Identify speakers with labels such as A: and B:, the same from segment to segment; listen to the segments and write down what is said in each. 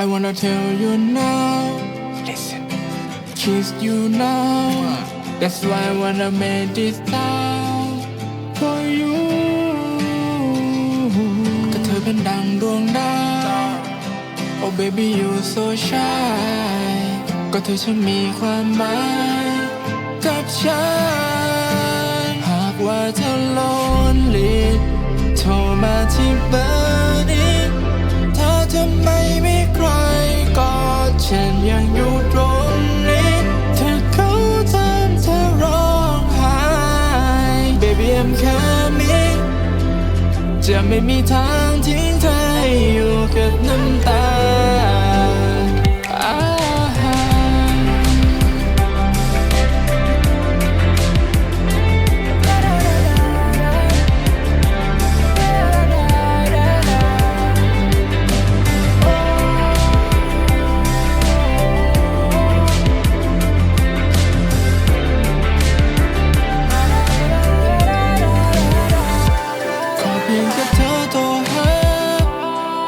A: I wanna tell you now
B: Listen
A: kiss you now That's why I wanna make this sound for you ก็เธอเป็นดังดวงดาว Oh baby you so shy ก็เธอฉันมีความหมายกับฉัน แค่ไม่จะไม่มีทางทิ้งเธอให้อยู่กับน้ำตา ธอโทรหา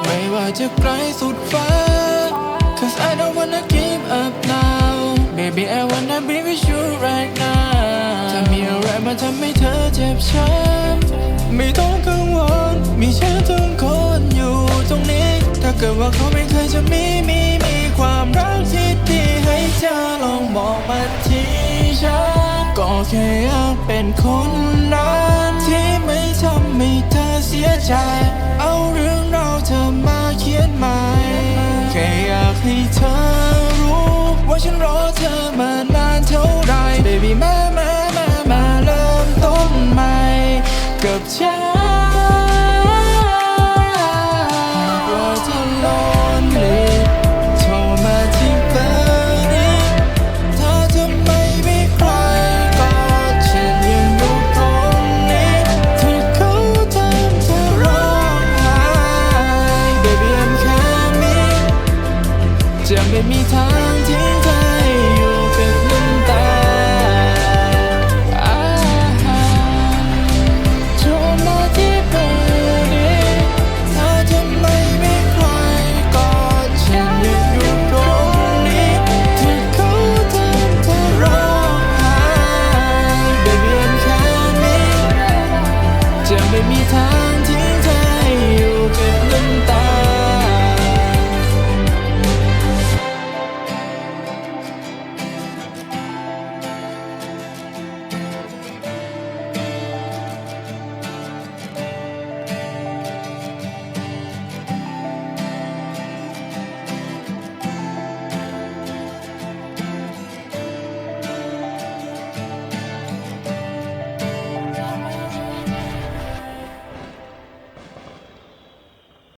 A: ไม่ว่าจะไกลสุดฟ้า Cause I don't wanna give up now Baby I wanna be with you right now ถ้ามีอะไรมาทำให้เธอเจ็บช้ำไม่ต้องกังวลมีฉันทุกคนอยู่ตรงนี้ ถ้าเกิดว่าเขาไม่เคยจะมีมีมีความรักที่ดีให้เธอลองบอกมาที่ฉันก็แค่อยากเป็นคนนั้น ทำให้เธอเสียใจ เอาเรื่องเราเธอมาเขียนใหม่ แค่อยากให้เธอรู้ ว่าฉันรอเธอมานานเท่าไร Baby มามามามาเริ่มต้นใหม่กับฉัน ไม่มีทางทิ้งเธออยู่กับน้ำตาโชคมาที่เปิดนี้เธอทำไมไม่ใครกอดฉันยังอยู่ตรงนี้ที่เขาทำเธอร้องไห้ Baby I'm coming จะไม่มีทาง